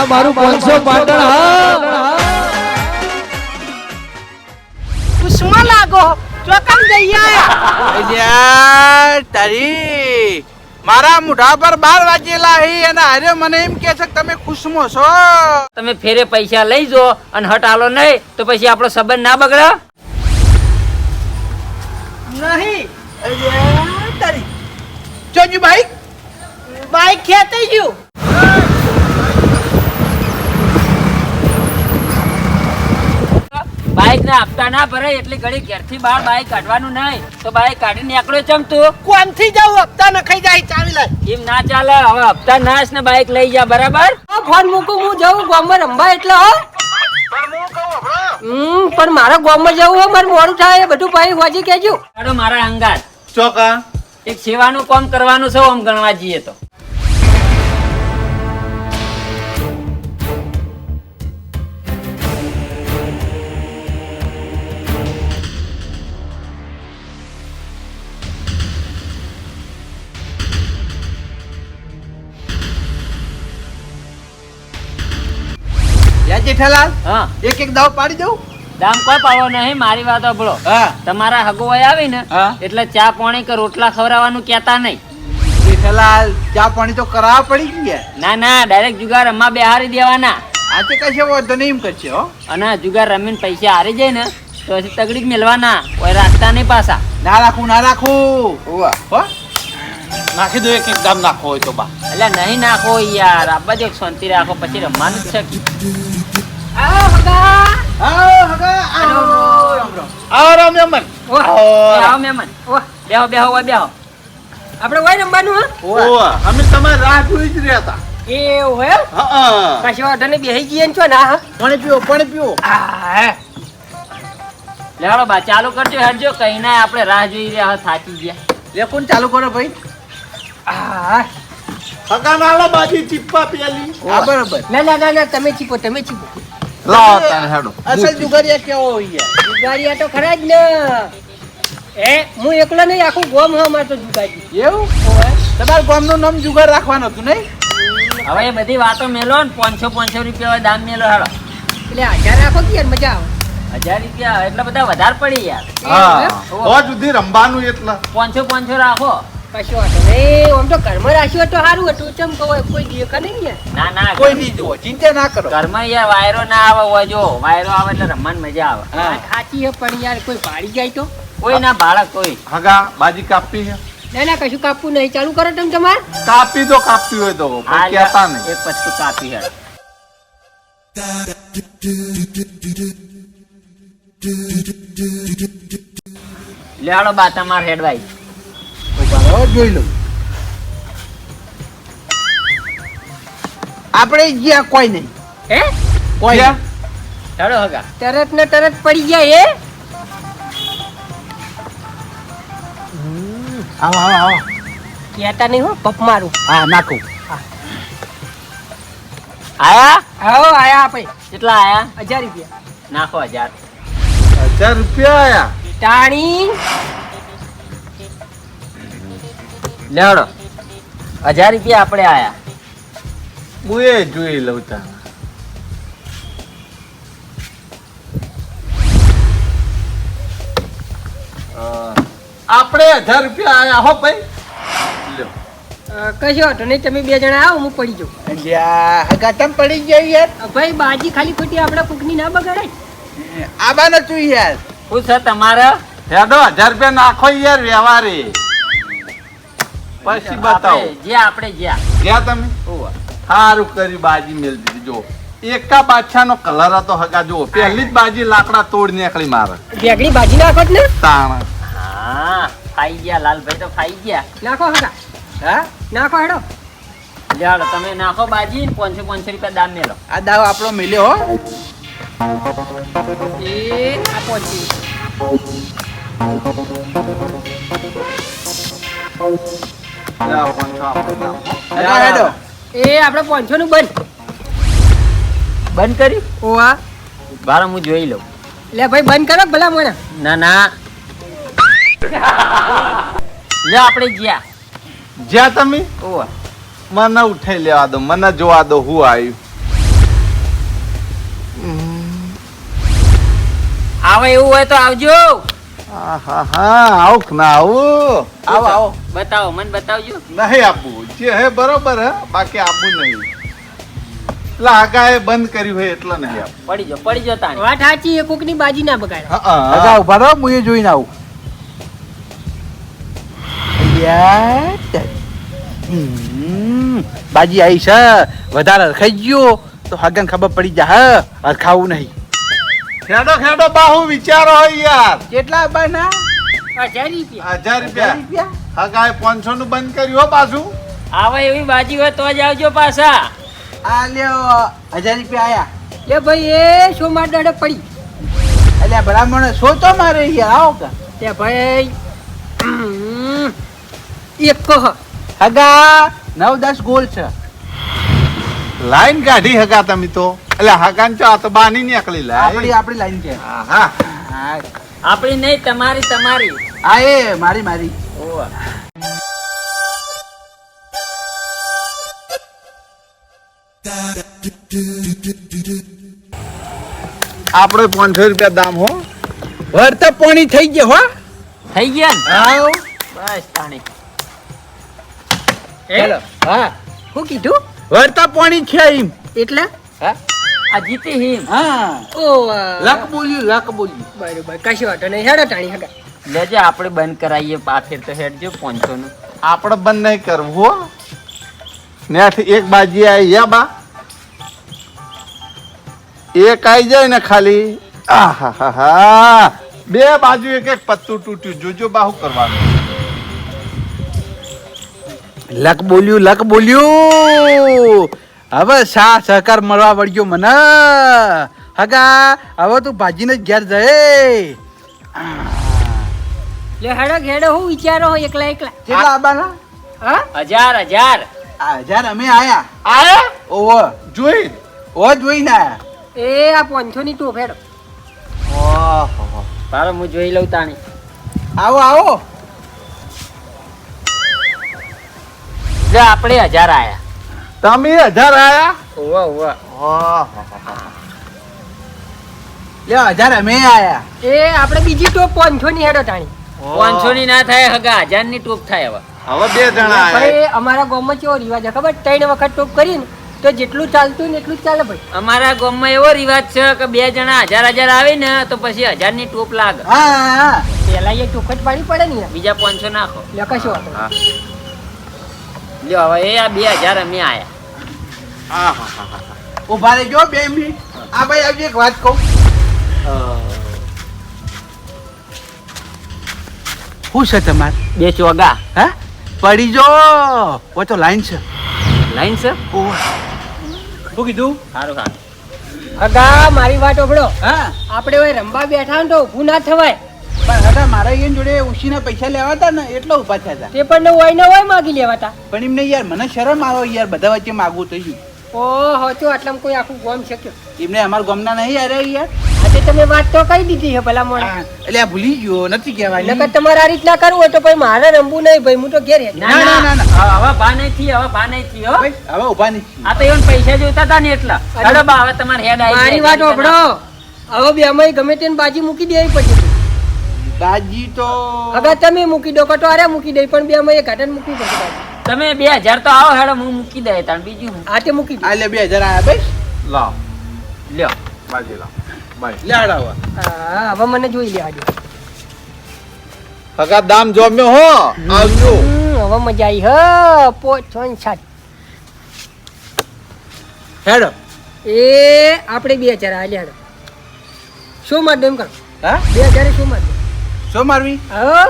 આ મારું પાંચસો પાટણ હા. ઉષ્મા લાગો ચોકમ જઈ તારી મારા મોઢા પર બાર વાગેલા હી અને આરે મને એમ કે છે કે તમે ખુશમો છો. તમે ફેરે પૈસા લઈ જો અને હટાલો નહીં તો પછી આપણો સંબંધ ના બગડે? નહીં. તારી જોજુ ભાઈ. બાઈક ખેતી ગયું. બાઈક ના હપ્તા ના ભરાય એટલે ઘડી ઘેરથી બહાર બાઈક કાઢવાનું નહીં. તો બાઈક કાઢી નીકળ્યો ચમ તું? કોનથી જાવ હપ્તા નખાઈ જાય ચાવી લાય એમ ના ચાલે હવે હપ્તા નાશ ને બાઈક લઈ જા બરાબર? ફોન મૂકું હું જઉં ગામમાં રંભા એટલે હો. હમ પણ મારા ગામમાં જવું હોય મારે મોડું થાય એ બધું ભાઈ હોજી કેજો મારા અંગાર ચોકા. એક સેવાનું કામ કરવાનું છે ઓમ ગણવા જઈએ તો. યા જેઠાલાલ હા. એક એક દાવ પાડી દઉં? દામ કોઈ પાવો નહીં મારી વાત સાંભળો. હા. તમારા હગોવાઈ આવી ને હા. એટલે ચા પાણી કે રોટલા ખવડાવવાનું કહેતા નહીં. જેઠાલાલ ચા પાણી તો કરાવવા પડી ગયા. ના ના ડાયરેક્ટ જુગાર રમવા બેહારી દેવાના. આજે કશે વાંધો નહીં એમ કરશે હો. અને જુગાર રમીને પૈસા હારી જાય ને તો પછી તગડી જ મેળવાના કોઈ રાખતા નહીં પાછા. ના રાખું ના રાખું. હો. નાખી દો એક એક દામ નાખો હોય તો બા. એટલે નહીં નાખો યાર આ જ એક શાંતિ રાખો પછી રમવાનું જ છે. આવો હગા. આવો મહેમાન ઓહ, બેહો બેહો ઓય બેહો. આપણે હોય રમવાનું હા? અમે તમારી રાહ જોઈ જ રહ્યા હતા. એવું હે? હા કશો વાંધો નહીં બેહી જઈએ ને છો ના હા પણ પીઓ પણ પીઓ હા લેવાડો બા ચાલુ કરજો હેડજો. કઈ ના આપણે રાહ જોઈ રહ્યા થાકી ગયા. લે કોણ ચાલુ કરો ભાઈ? હા હકા માલો બાજી ચીપ્પા પેલી. હા બરાબર. ના ના ના તમે ચીપો તમે ચીપો. લાવો તાને હેડો. અસલ જુગારિયા કેવો હોય જુગારીયા તો ખરા જ ને. એ હું એકલો નહીં આખું ગોમ હા મારે જુગારી એવું? તમારા ગામનું નામ જુગાર રાખવાનું હતું નહીં? હવે એ બધી વાતો મેલો ને પાંચસો પાંચસો રૂપિયા દામ મેલો હેડો. એટલે હજાર રાખો કે યાર મજા આવે? હજાર રૂપિયા એટલા બધા વધારે પડી યાર. હા. સુધી રમવાનું એટલે. પાંચસો પાંચસો રાખો. કશો વાંધો નહીં. આમ તો ઘરમાં રાખ્યું તો સારું હતું ચમ કહો કોઈ દેખા નહીં ને ના ના કોઈ નહીં જુઓ ચિંતા ના કરો. ઘરમાં યાર વાયરો ના આવે હોય જો. વાયરો આવે એટલે રમવાની મજા આવે. હા. ખાચી પણ યાર કોઈ ભાડી જાય તો? કોઈ ના બાળક કોઈ. હગા બાજી કાપી છે ના ના કશું કાપવું નહીં. ચાલુ કરો તમે તમાર. કાપી તો કાપી હોય તો કહેતા નહીં. એક કાપી હેડ લેવાડો બા તમાર રહો, જોઈ લઉં આપણે ગયા કોઈ નહીં. હે? કોઈ ગયા? હગા. તરત ને તરત પડી ગયા એ આવો આવો આવો. કહેતા નહીં હો પપ મારું. હા નાખું. આયા? આવો આયા આપણે. કેટલા આયા? હજાર રૂપિયા. નાખો હજાર. હજાર રૂપિયા આયા. ટાણી. લેવડો હજાર રૂપિયા આપણે આયા. હું એ જોઈ લઉં તા આપણે હજાર રૂપિયા આયા હો ભાઈ. કશો વાંધો નહીં તમે બે જણા આવો હું પડી જાઉં. અલ્યા હગાટમ પડી ગયો યાર. ભાઈ બાજી ખાલી ખોટી આપણા કુકની ના બગાડે આબા નતું યાર. હું સર તમારા? હેડો હજાર રૂપિયા નાખો યાર વ્યવહારે. પછી બતાવો. આપણે જે આપણે જ્યાં. ગયા તમે? સારું કરી બાજી મેલ દીધી. જો એકા બાદશાહ નો કલર હતો હગા. જો પહેલી જ બાજી લાકડા તોડ નીકળી મારે. વેગડી બાજી નાખો ને. તાણ. હા ફાઈ ગયા. લાલભાઈ તો ફાઈ ગયા. નાખો હગા. હા? નાખો હેડો. લ્યાડો તમે નાખો બાજી. ને પાંચસો પાંચસો રૂપિયા દામ મેલો આ દાવ આપણો મિલ્યો હો. એ આ પહોંચી લાવો, એ જ્યાં. તમે? ઓવા મને ઉઠાઈ લેવા દો મને જોવા દો હું આવ્યું. આવે એવું હોય તો આવજો. આવું કે ના આવું આવો આવો બતાવો મને બતાવજો. નહીં આપવું. જે હે બરોબર હે બાકી આપવું નહીં. એટલે આગાએ બંધ કર્યું હોય એટલે નહીં આપવું. પડી જો પડી જો તાણી. વાત સાચી એ કોકની બાજી ના બગાડે. હા, ઊભા રહો હું એ જોઈને આવું. બાજી આવી છે. વધારે ખાઈ ગયો. તો હગન ખબર પડી જા હ ખાવું નહીં. ખેડો ખેડો બાહુ વિચારો હોય યાર. કેટલા બના? હજાર રૂપિયા. હજાર રૂપિયા? હગાએ પાંચસો નું બંધ કર્યું હો પાછું? આવે એવી બાજી હોય તો જ આવજો પાછા. આ લ્યો હજાર રૂપિયા આયા. લે ભાઈ એ શું માર દડે પડી? એટલે બ્રાહ્મણ શો તો મારે યાર આવો કા? તે ભાઈ એક કહો. હગા નવ દસ ગોલ છે. લાઈન કાઢી હગા તમે તો. એટલે હગાન ચો આ તો બાની નીકળી આપણી લાય આપણી લાઈન છે. આહા. હા. આપણી નહીં તમારી તમારી. આ એ મારી મારી. ઓવા આપણે પાંચસો રૂપિયા દામ હો. વળતા પોણી થઈ ગયો હો. થઈ ગયા ને? આવ બસ પાણી. હેલો હા. શું કીધું? વળતા પોણી છે એમ. એટલે? હા. આ જીતી હિમ. હા. ઓ લક બોલ્યું લક બોલ્યું. બરોબર કશી વાતો નહીં હેડો ટાણી હગા લેજે આપણે બંધ કરાવીએ પાથેર તો હેડજો પાંચસો નું આપણે બંધ નહીં કરવું હો. નેઠ એક બાજી આવી યા બા. એક આવી જાય ને ખાલી. આહાહાહા. બે બાજુ એક એક પત્તું તૂટ્યું. જોજો બાહુ કરવાનું. લક બોલ્યું લક બોલ્યું. હવે સા સહકાર મળવા વળ્યો મને. હગા હવે તું ભાજીને જ ઘેર જાય લે હેડો હેડો હું વિચારો હો એકલા એકલા. કેટલા આબાના હા? હજાર હજાર. હજાર અમે આયા. આયા? ઓવો જોઈ? ઓ જોઈને આયા. એ આ પાંચસો ની ટોપ હેડો. ઓહો. પારો હું જોઈ લઉં તાણી. આવો આવો. જો આપણે હજાર આયા. તમે હજાર આયા? ઓવા ઓવા લે હજાર અમે આયા. એ આપણે બીજી ટોપ પાંચસો ની હેડો ટાણી પાંચસો ની ના થાય હગા હજારની ટોપ થાય હવે. હવે બે જણા ભાઈ અમારા ગામમાં કેવો રિવાજ છે ખબર? ત્રણ વખત ટોપ કરીને તો જેટલું ચાલતું ને એટલું જ ચાલે ભાઈ. અમારા ગામમાં એવો રિવાજ છે કે બે જણા હજાર હજાર આવે ને તો પછી હજારની ટોપ લાગે. હા પેલા એ ચોખટ પાડી પડે ને બીજા પાંચસો નાખો. લે કશો લ્યો હવે એ આ બે હજાર અમે આયા. આહાહાહા. ઊભા રહેજો બે મિનિટ આ ભાઈ આવજો એક વાત કહું. શું છે તમારે? બે ચોગા હા? પડી જો. ઓ તો લાઈન છે. લાઈન છે? ઓહો. શું કીધું? સારું સારું અગા મારી વાત ઓભળો હા? આપણે હવે રમવા બેઠા ને તો ઊભું ના થવાય. પણ હતા મારા એન જોડે ઉશીના પૈસા લેવા હતા ને એટલો ઊભા થયા હતા. તે પણ હોય ને હોય માગી લેવાતા. પણ એમને યાર મને શરમ આવે યાર બધા વચ્ચે માગવું તો શું? ઓહો તો આટલામાં કોઈ આખું ગોમ શક્યો એમને અમારા ગામના નહીં યાર યાર. આજે તમે વાત તો કહી દીધી છે ભલા મોણા એટલે ભૂલી ગયો નથી કહેવાય નકર તમારે આ રીતના કરવું હોય તો ભાઈ મારે રમવું નહીં ભાઈ હું તો ઘેર ના ના ના ના. હવે ભા નહીં થી હવે ભા નહીં થી હો. ભાઈ, હવે ઊભા નથી આ તો even પૈસા જોઈતા હતા ને એટલા. અરે. બા હવે તમારે હેડ આવી મારી વાત ઓભળો હવે બે અમે ગમે તેમ બાજી મૂકી દેવી પછી. બાજી તો હવે તમે મૂકી દો કટો અરે મૂકી દઈ પણ બે અમે એક ઘાટન મૂકી બાજી. તમે બે હજાર તો આવો હેડો હું મૂકી દે તાણ બીજું આ તે મૂકી દો. આ લે બે હજાર આયા ભાઈ લાવ. લ્યો બાજી લાવ. બાય. લે હડાવા હા હવે મને જોઈ લે આજે હગા દામ જોમ્યો હો. આવજો. હવે મજા આવી હ પોચ છ ને સાત. હેડો. એ આપણે બે હજાર હાલે હેડો. શું માર દેમ એમ કરો? હા? બે હજાર શું માર દો? શું મારવી? હા.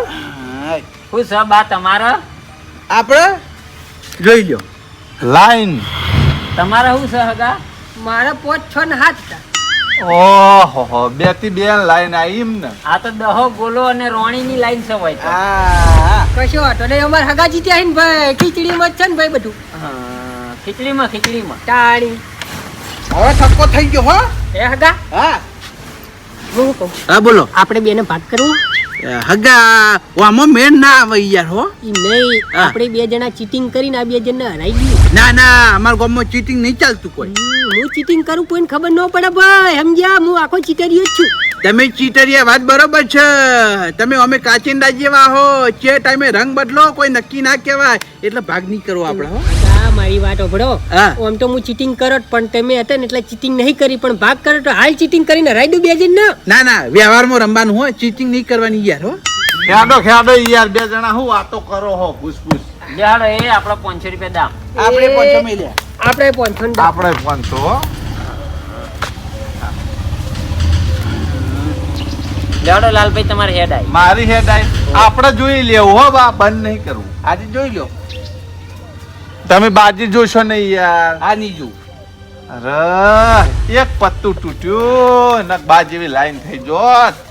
હું સબ આ તમારા. આપણે જોઈ લો લાઈન તમારા શું છે હગા? મારા પોચ છ ને હાથ ઓહો બેથી બે લાઈન આવી એમ ને. આ તો દહો ગોલો અને રોણી ની લાઈન છે. હા. કશો વાંધો નહીં અમારે હગા જીત્યા છે ને ભાઈ ખીચડીમાં જ છે ને ભાઈ બધું. હા, ખીચડીમાં ખીચડીમાં. ટાળી હવે થક્કો થઈ ગયો હો. એ હગા? હા. હું કહું? હા બોલો. આપણે બેને ભાગ કરવું? હગા આમાં મેળ ના આવે યાર હો. નહીં. આપણે બે જણા ચીટિંગ કરીને આ બે જણા હરાઈ ગયું. ના ના અમારા ગામમાં ચીટિંગ નહીં ચાલતું કોઈ. હું ચીટિંગ કરું કોઈને ખબર ન પડે ભાઈ. સમજ્યા? હું આખો ચીટરીયો જ છું. તમે ચીટરિયા વાત બરોબર છે. તમે અમે કાચિંડા જેવા હો. જે ટાઈમે રંગ બદલો કોઈ નક્કી ના કહેવાય. એટલે ભાગ નહીં કરો આપણે હો. મારી વાત ઓભળો. આમ તો હું ચીટિંગ કરત પણ તમે હતા ને એટલે ચીટિંગ નહીં કરી પણ ભાગ કરો તો હાલ ચીટિંગ કરીને રાઈડું બે જણ ને ના ના વ્યવહારમાં રમવાનું હોય ચીટિંગ નહીં કરવાની યાર હો. ખેડો ખેડો યાર બે જણા હું વાતો કરો હો ફૂસફૂસ. યાર એ આપણો પાંચસો રૂપિયા દામ. આપણે એ- પાંચસો મેલ્યા આપણે પાંચસો ને આપણે પાંચસો હો. લાલભાઈ તમારે હેડ આવી મારી હેડ આઈ. આપણે જોઈ લેવું હો બા બંધ નહીં કરવું આજે જોઈ લો. તમે બાજી જોશો નહીં યાર. આ નહીં જોવું અરે એક પત્તું તૂટ્યું ને બાજી જેવી લાઈન થઈ જોત.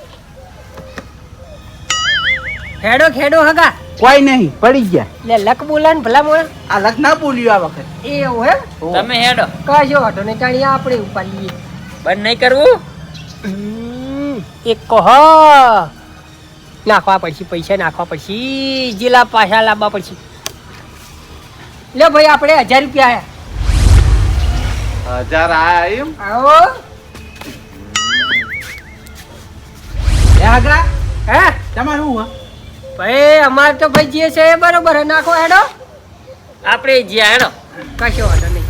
ખેડો ખેડો હગા. કોઈ નહીં પડી ગયા. લે લક બોલા ને ભલા મોણા આ લખ ના બોલ્યું આ વખત. એવું હે? તમે હેડો. કશો વાંધો ને તાણી આપણે ઉપાડીએ. બંધ નહીં કરવું? એક કહો નાખવા પડશે પૈસા નાખવા પડશે. જીલા પાછા લાવવા પડશે. લે ભાઈ આપણે હજાર રૂપિયા આયા. હજાર આયા એમ? આવો. એ આગા હે? તમારું હું? ભાઈ અમારે તો ભાઈ જે છે એ બરોબર હે. નાખો હેડો. આપણે જ્યાં હેડો. કશો વાંધો નહીં.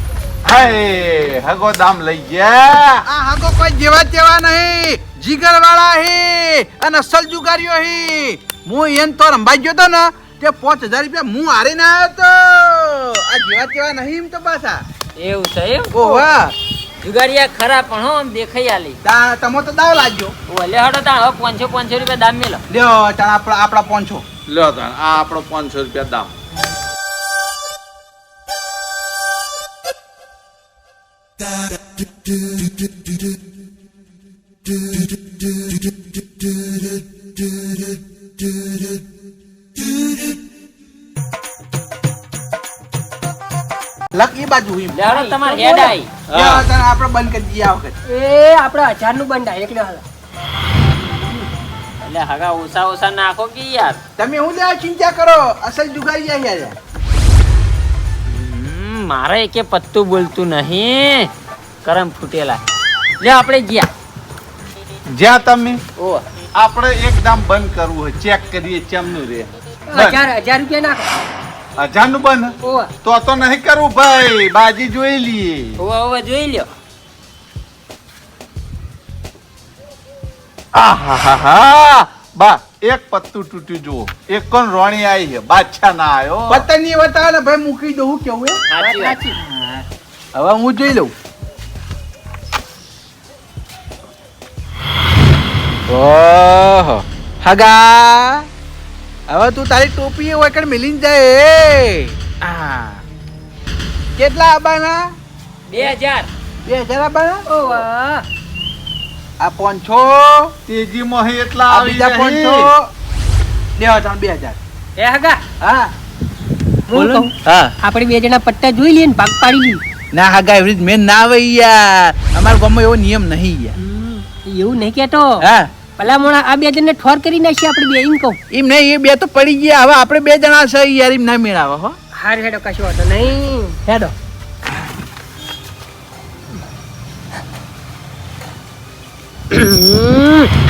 હાય હગો દામ લઈ ગયા. આ હાકો કોઈ જેવા તેવા નહીં. જીગર વાળા હે અને અસલ જુગારીઓ હે. હું એન તો રંભાઈ ગયો તો ને તે પાંચ હજાર રૂપિયા હું હારીને આવ્યો તો. આ જેવા તેવા નહીં એમ તો પાછા. એવું છે એમ? ઓ વાહ જુગારિયા ખરા પણ હો દેખાઈ આલી. તા તમો તો દાવ લાગ્યો ઓલે હડો તા હવે પાંચસો પાંચસો રૂપિયા દામ મેલો. લ્યો તા આપણા આપણા પોંચો લ્યો તા આ આપણો પાંચસો રૂપિયા દામ. લક એ બાજુ હિમ લેહાડો તમાર હેડ આઈ આપણે બંધ કરી દઈએ આ વખત. એ આપણે હજારનું બંધ એટલે હાલ. એટલે હગા ઓછા ઓછા નાખો કે યાર? તમે હું લે ચિંતા કરો. અસલ જુગારી જાય યાર. મારે એકે પત્તું બોલતું નહીં. કરમ ફૂટેલા. લે આપણે ગયા. જ્યાં તમે. ઓ. આપણે એકદમ બંધ કરવું હોય. ચેક કરીએ ચમનું રે હજાર હજાર રૂપિયા નાખો. હજાર બન. તો તો નહીં કરું ભાઈ. બાજી જોઈ લઈએ. ઓવા ઓવા જોઈ લ્યો. આહાહાહા. બા એક પત્તું તૂટ્યું જુઓ. એક કોણ રોણી આવી છે? બાદશાહ ના આવ્યો પતંગની બતાવે ને ભાઈ મૂકી દઉં કેવું હે? હવે હું જોઈ લઉં. ઓહો. હગા. હવે તું તારી ટોપી એવું કણ મિલી જાય આ કેટલા આબાના? બે હજાર. બે હજાર આબાના? ઓ વાહ આ પાંચસો. તેજીમાં હે એટલા આવી જાય પાંચસો. બે હજાર બે હજાર. એ હગા. હા. બોલો. હા. આપણે બે જણા પટ્ટા જોઈ લઈએ ને ભાગ પાડી લઈએ. ના હગા એવી રીત મેં ના આવે યાર અમારા ગામમાં એવો નિયમ નહીં યાર એવું નહીં કેતો હા. ભલા મોણા આ બે જણને ઠોર કરી નાખીએ આપણે બે એમ કહું. એમ નહીં એ બે તો પડી ગયા. હવે આપણે બે જણા છે યાર એમ ના મેળાવો હો. હાર હેડો કશું વાંધો નહીં. હેડો.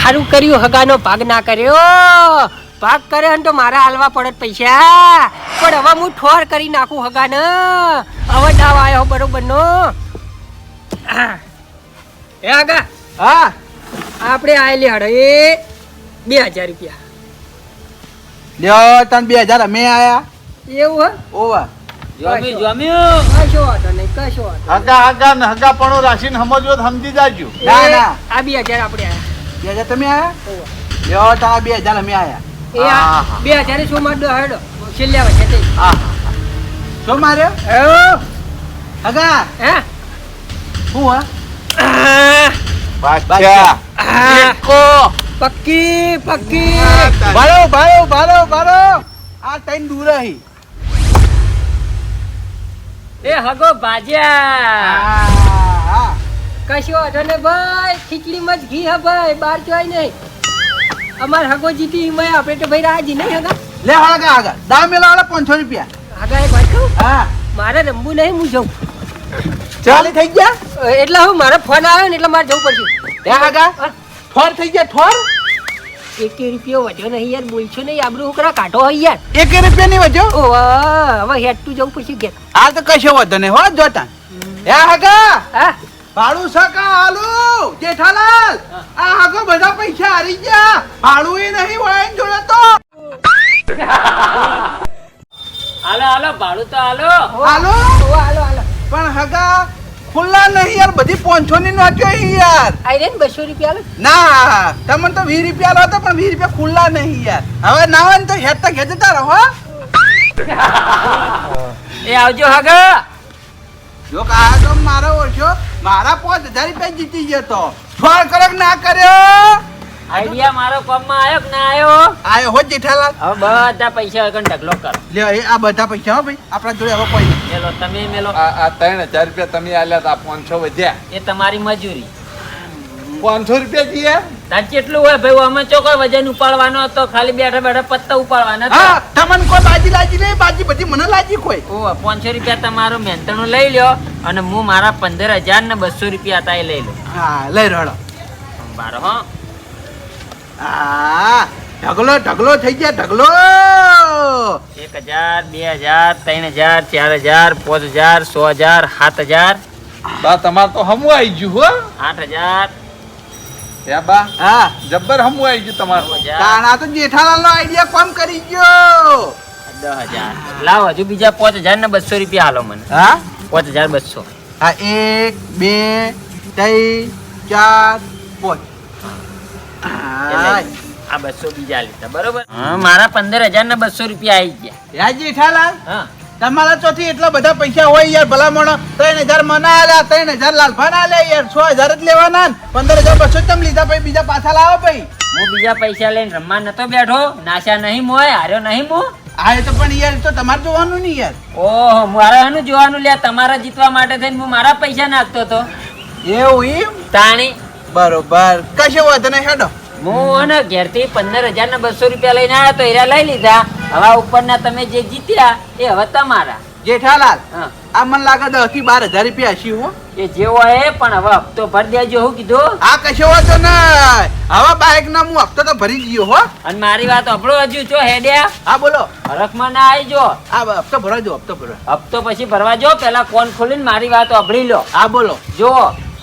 સારું કર્યું હગાનો ભાગ ના કર્યો. ભાગ કરે ને તો મારા હાલવા પડત પૈસા. પણ હવે હું ઠોર કરી નાખું હગાન. હવે દાવ આવ્યો બરોબર નો હે હગા. હા. આપણે આયેલી હડો એ બે હજાર રૂપિયા. લ્યો તન બે હજાર અમે આયા. એવું હે? ઓવા. જમ્યું જમ્યું? કશો વાંધો નહીં કશો વાંધો હગા હગા ને હગા પણ રાશિને સમજવો તો સમજી જાજો. ના, ના. આ બે હજાર આપણે આયા. બે હજાર તમે આયા? લ્યો તારા બે હજાર અમે આયા. એ આ બે હજાર શું માં દો હેડો? છેલ્લા વચ્ચે તે. શું માર્યો? હે હગા. હે? શું હા? બાદશાહ. એકો. પક્કી પક્કી. ભારો ભારો ભારો ભારો આ તૈન દૂર હી એ હગો ભાજ્યા. કશો અઢને ને ભાઈ ખીચડીમાં જ ઘી હે ભાઈ બાર જોઈ નહીં. અમાર હગો જીતી હિમાય આપણે તો ભાઈ રાજી નહીં હગા. લે હળગા આગળ. દા મેલા વાળા પાંચસો રૂપિયા. હગા એક વાત કહું? હા. મારે રમવું નહીં હું જઉં. ચાલી થઈ ગયા? એટલે હું મારો ફોન આવ્યો ને એટલે મારે જવું પડશે. ત્યાં આગા. ઠોર થઈ ગયા ઠોર? એક રૂપિયો વધ્યો નહીં યાર બોલશો નહીં આબરૂ ઉકરા કાઢો હોય યાર. એક રૂપિયા નહીં વધ્યો? ઓ હવે હેડ ટુ જવું પડશે ઘેર. આ તો કશો વધો નહીં હો જોતા. હે હગા હા. ભાડું સકા હાલો? જેઠાલાલ આ હગો બધા પૈસા હારી ગયા. ભાડું એ નહીં વાઈન જોડે તો. હાલો હાલો ભાડું તો હાલો. હાલો? હાલો હાલો. પણ હગા ખુલ્લા નહીં યાર બધી પાંચસો ની નોટો અહીં યાર. આઈ રે બસો રૂપિયા ના તમને તો વીસ રૂપિયા લો તો પણ વીસ રૂપિયા ખુલ્લા નહીં યાર. હવે ના હોય ને તો હેડ તો ખેંચતા રહો એ આવજો હગા. જો કે તો મારો ઓછો મારા પાંચ હજાર રૂપિયા જીતી ગયો તો. ફોન કરક ના કર્યો. આઈડિયા મારો કોમમાં આવ્યો કે ના આવ્યો આયો હો જેઠાલાલ. હવે બધા પૈસા વગર ઢગલો કર. લ્યો એ આ બધા પૈસા હો ભાઈ. આપણા જોડે હવે કોઈ નહીં. મેલો તમે મેલો. આ આ ત્રણ હજાર રૂપિયા તમે આલ્યા તા પાંચસો વધ્યા. એ તમારી મજૂરી. પાંચસો રૂપિયા જીએ તાર કેટલું હોય ભાઈ અમે ચોકર વજન ઉપાડવાનો હતો ખાલી બેઠા બેઠા પત્તા ઉપાડવાના હા તમને કોઈ બાજી લાજી નહીં બાજી બધી મને લાજી કોઈ. ઓ પાંચસો રૂપિયા તમારું મહેનતણું લઈ લ્યો અને હું મારા પંદર હજાર ને બસો રૂપિયા હતા એ લઈ લો હા લઈ રડો બારો હો. હા ઢગલો ઢગલો થઈ ગયા ઢગલો! એક હજાર બે હજાર ત્રણ હજાર ચાર હજાર પાંચ હજાર સો હજાર સાત હજાર. બા તમારે તો હમું આવી ગયું હો. આઠ હજાર. બા હા. જબ્બર હમું આવી ગયું તમારું. આ તો જેઠાલાલ નો આઈડિયા કોમ કરી ગયો? દસ હજાર. લાવો હજુ બીજા પાંચ હજાર ને બસો રૂપિયા હાલો મને. હા? પાંચ હજાર બસો. હા એક બે ત્રણ ચાર પાંચ. આ બસો બીજા લીધા બરોબર? મારા પંદર હજાર ના બસો રૂપિયા આવી ગયા. યા જેઠાલાલ હા. તમારા ચોથી એટલા બધા પૈસા હોય યાર ભલામણો. ત્રણ હજાર મને આલ્યા ત્રણ હજાર આલ્યા યાર છ હજાર જ લેવાના પંદર હજાર બસો તમે લીધા પછી બીજા પાછા લાવો ભાઈ હું બીજા પૈસા લઈને રમવા નતો બેઠો નાશા નહીં મોય હાર્યો નહીં મો. આ તો પણ યાર તો તમારે જોવાનું નહીં યાર. ઓહો મારે એનું જોવાનું લે તમારા જીતવા માટે થઈને હું મારા પૈસા નાખતો હતો એવું એમ તાણી. બરોબર. કશું વાંધો નહીં હેડો. હું ને ઘેરથી પંદર હજાર ને બસો રૂપિયા લઈને આવ્યો તો એરા લઈ લીધા. હવે ઉપરના તમે જે જીત્યા એ હવે તમારા. જેઠાલાલ આ મને લાગે દસથી બાર હજાર રૂપિયા હશી હો. એ જેવો એ પણ હવે હપ્તો ભરી દેજો હું કીધું. આ કશો વાંધો નહીં. હવે બાઇક ના હું હપ્તો તો ભરી ગયો હો. અને મારી વાત હપડો હજુ છો હેડ્યા. હા બોલો. હરખમાં ના આવી જો આ હપ્તો ભરવા દો હપ્તો ભરવા. હપ્તો પછી ભરવા જો પેલા કોન ખોલીને મારી વાત અભળી લો. હા બોલો. જો.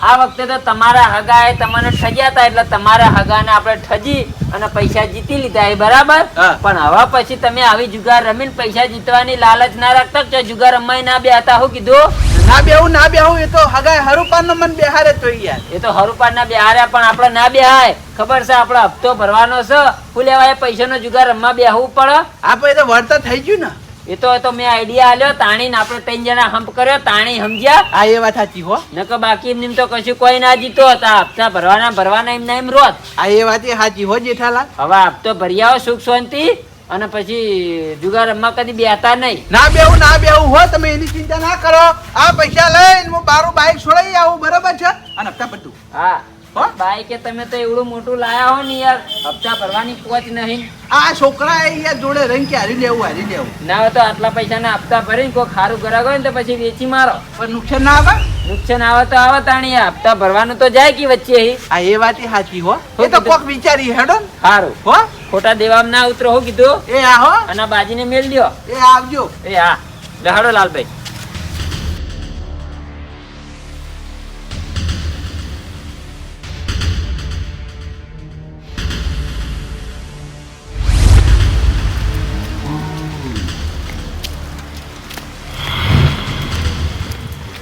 આ વખતે તો તમારા હગાએ તમને ઠગ્યા હતા એટલે તમારા હગાને આપણે ઠજી અને પૈસા જીતી લીધા એ બરાબર? પણ હવે પછી તમે આવી જુગાર રમીને પૈસા જીતવાની લાલચ ના રાખતા કે જુગાર રમાઈ ના બે હતા હું કીધું? ના બેહું ના બેહું એ તો હગાય હરુપાન નો મન બેહારે તો યાર એ તો હરુપાન ના બેહારે પણ આપણે ના બેહાય. ખબર છે આપણે હપ્તો ભરવાનો છે. શું લેવાય પૈસાનો જુગાર રમવા બેહવું પડે આ પછી તો વળતર થઈ ગયું ને. એ તો તો મેં આઈડિયા આલ્યો તાણીને આપણે ત્રણ જણા હંપ કર્યો તાણી સમજ્યા. આ એ વાત સાચી હો. નકર બાકી એમની તો કશું કોઈ ના જીતો હતા. હપ્તા ભરવાના ભરવાના એમ ના એમ રોત. આ એ વાત સાચી હો જેઠાલાલ. હવે હપ્તો ભરી આવો સુખ શાંતિ અને પછી જુગાર રમવા કદી બેહતા નહીં. ના બેવું ના બેવું હો તમે એની ચિંતા ના કરો. આ પૈસા લઈને હું બારું બાઈક છોડાઈ આવું બરોબર છે? અને હપ્તા બધું હા. હો? બાઈકે તમે તો એવડું મોટું લાયા હો ને યાર. હપ્તા ભરવાની પોચ નહીં. આ છોકરા યાર જોડે રહીને કે હારી લેવું હારી લેવું? ના તો આટલા પૈસાના હપ્તા ભરીને કોઈ ખારું હોય ને તો પછી વેચી મારો. પણ નુકસાન ના આવે? નુકસાન આવે તો આવે તાણી હપ્તા ભરવાનું તો જાય કે વચ્ચે. આ એ વાત સાચી હો. એ તો કોક વિચારી હેડો સારું હો? ખોટા દેવામાં ના ઉતરો હો કીધું. એ આ હો. અને બાજીને મેલ દો એ આવજો. એ હા. લહાડો લાલભાઈ.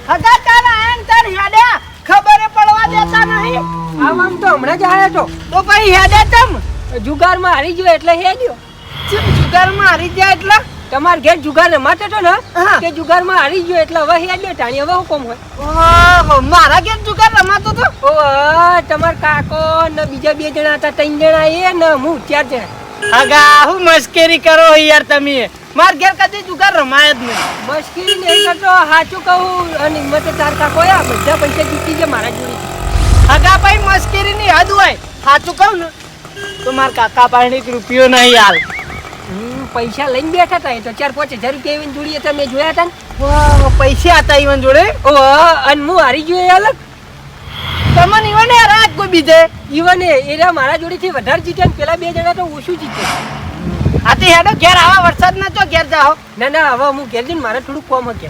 હગા તારા આન તાર હેડ્યા ખબરે પડવા દેતા નહીં. આમ આમ તો હમણાં જ આવ્યો તો. તો પછી હેડે તમ. જુગારમાં હારી ગયો એટલે હેડ્યો ચમ જુગારમાં હારી ગયા એટલે? તમાર ઘેર જુગાર રમાતો તો ને? હા. જુગાર જુગારમાં હારી ગયો એટલે હવે હેડ્યો ટાણી હવે હું કોમ હોય? મારા ઘેર જુગાર રમાતો તો? ઓ તમાર કાકો ને બીજા બે જણા હતા ત્રણ જણા એ ને હું ચાર જણા. હગા હું મસ્કરી કરો યાર તમે. માર ઘેર કદી જુગાર રમાય જ નહીં. મશ્કરી નહીં કરતો સાચું કહું અને હિંમતે તાર કાકો આ બધા પૈસા જીતી છે મારા જોડે. હગા ભાઈ મસ્કરી ની હદ હોય. સાચું કહું ને તો મારા કાકા પાસે એક રૂપિયો નહીં હાલ. પૈસા લઈને બેઠા હતા એ તો ચાર પાંચ હજાર રૂપિયા એવી જોડી હતા મેં જોયા હતા પૈસા હતા ઈવન જોડે? ઓ અને હું હારી ગયો એ અલગ. તમને ઈવન રાત કોઈ બીજે? ઈવન એ મારા જોડેથી વધારે જીત્યા ને પેલા બે જણા તો ઓછું જીત્યા. આથી હેડો ઘેર આવા વરસાદ ના તો ઘેર જાઓ. ના ના હવે હું ઘેર જઈને મારે થોડું કોમ હકે.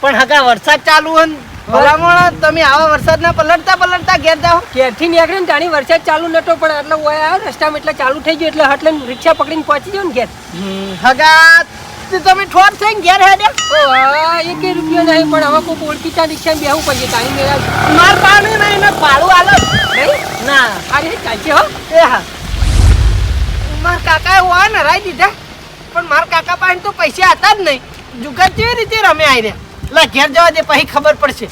પણ હગા વરસાદ ચાલુ હોય ને ભલામણ તમે આવા વરસાદ ના પલટતા પલટતા ઘેર જાઓ. ઘેરથી નીકળે ને જાણી વરસાદ ચાલુ નતો પણ એટલે ઓય આવ્યો રસ્તામાં એટલે ચાલુ થઈ ગયો એટલે હટલે રિક્ષા પકડીને પહોંચી જાવ ને ઘેર. હગા તમે ઠોર થઈને ઘેર હેડ્યા એક રૂપિયો નહીં પણ હવે કોઈ ઓળખીતા રિક્ષા બેહવું પડશે તારી મેળા. માર પાણી નહીં ને ભાડું આલો. નહીં? ના. અરે ચાલશે હો. એ હા. માર કાકાએ હોવા ને રાઈ દીધા. પણ મારા કાકા પાસે તો પૈસા હતા જ નહીં. જુગાર કેવી રીતે રમે આવી રહ્યા લા ઘેર જવા દે, પછી ખબર પડશે.